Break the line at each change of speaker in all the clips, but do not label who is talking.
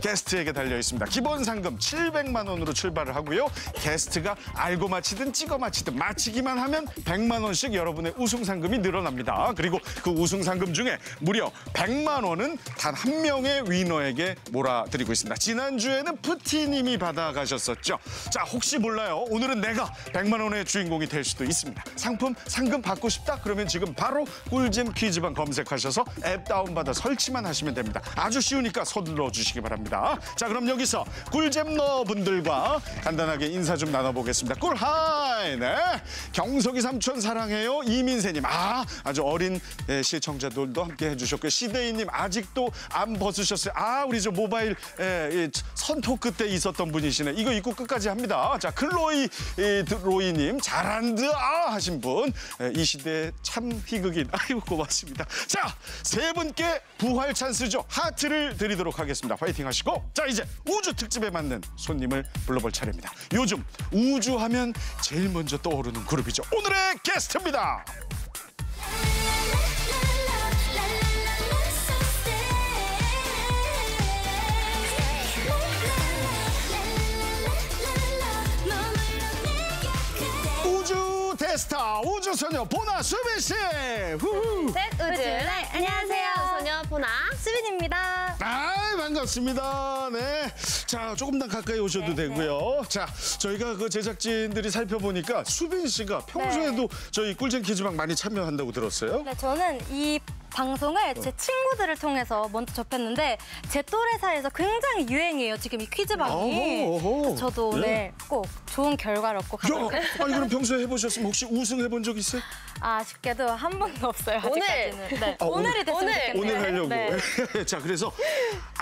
게스트에게 달려 있습니다. 기본 상금 700만 원으로 출발을 하고요. 게스트가 알고 맞히든 찍어 맞히든 맞히기만 하면 100만 원씩 여러분의 우승 상금이 늘어납니다. 그리고 그 우승 상금 중에 무려 100만 원은 단 한 명의 위너에게 몰아드리고 있습니다. 지난주에는 푸티님이 받아가셨었죠. 자, 혹시 몰라요. 오늘은 내가 100만 원의 주인공이 될 수도 있습니다. 상품 상금 받고 싶다? 그러면 지금 바로 꿀잼 퀴즈방 검색하셔서 앱 다운받아 설치만 하시면 됩니다. 아주 쉬우니까 서둘러 주시기 바랍니다. 자, 그럼 여기서 꿀잼러 분들과 간단하게 인사 좀 나눠보겠습니다. 꿀하이! 네. 경석이 삼촌 사랑해요. 이민세님. 아, 아주 어린 예, 시청자들도 함께 해주셨고요. 시대이님 아직도 안 벗으셨어요. 아, 우리 저 모바일 예, 예, 선토크 때 있었던 분이시네. 이거 입고 끝까지 합니다. 자, 클로이 예, 로이님 잘한드 아 하신 분. 예, 이 시대에 참 희극인. 아이고 고맙습니다. 자, 세 분께 부활 찬스죠. 하트를 드리도록 하겠습니다. 화이팅 하시고. 자, 이제 우주 특집에 맞는 손님을 불러볼 차례입니다. 요즘 우주하면 제일 먼저 떠오르는 그룹이죠. 오늘의 게스트입니다. 우주 대스타 우주소녀 보나 수빈 씨. 후후.
셋 우주 네, 안녕하세요 소녀 보나 수빈입니다
아 반갑습니다. 네. 자 조금 더 가까이 오셔도 되고요. 자 저희가 그 제작진들이 살펴보니까 수빈 씨가 평소에도 저희 꿀잼 퀴즈방 많이 참여한다고 들었어요.
네, 저는 이 방송을 제 친구들을 통해서 먼저 접했는데 제 또래 사이에서 굉장히 유행이에요 지금 이 퀴즈방이 저도 오늘
네.
꼭 좋은 결과를 얻고
야,
가도록
아니 그럼 평소에 해보셨으면 혹시 우승해본 적 있어요?
아쉽게도 한 번도 없어요 아직까지는 네.
아, 오늘.
오늘이 됐으면 좋겠네요
오늘 하려고.
네.
자, 그래서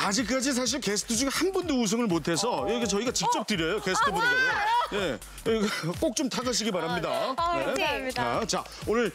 아직까지 사실 게스트 중에 한 분도 우승을 못해서 여기 저희가 직접 드려요 게스트 분들. 예, 꼭 좀 타가시기 바랍니다.
아,
네.
감사합니다.
자, 자, 오늘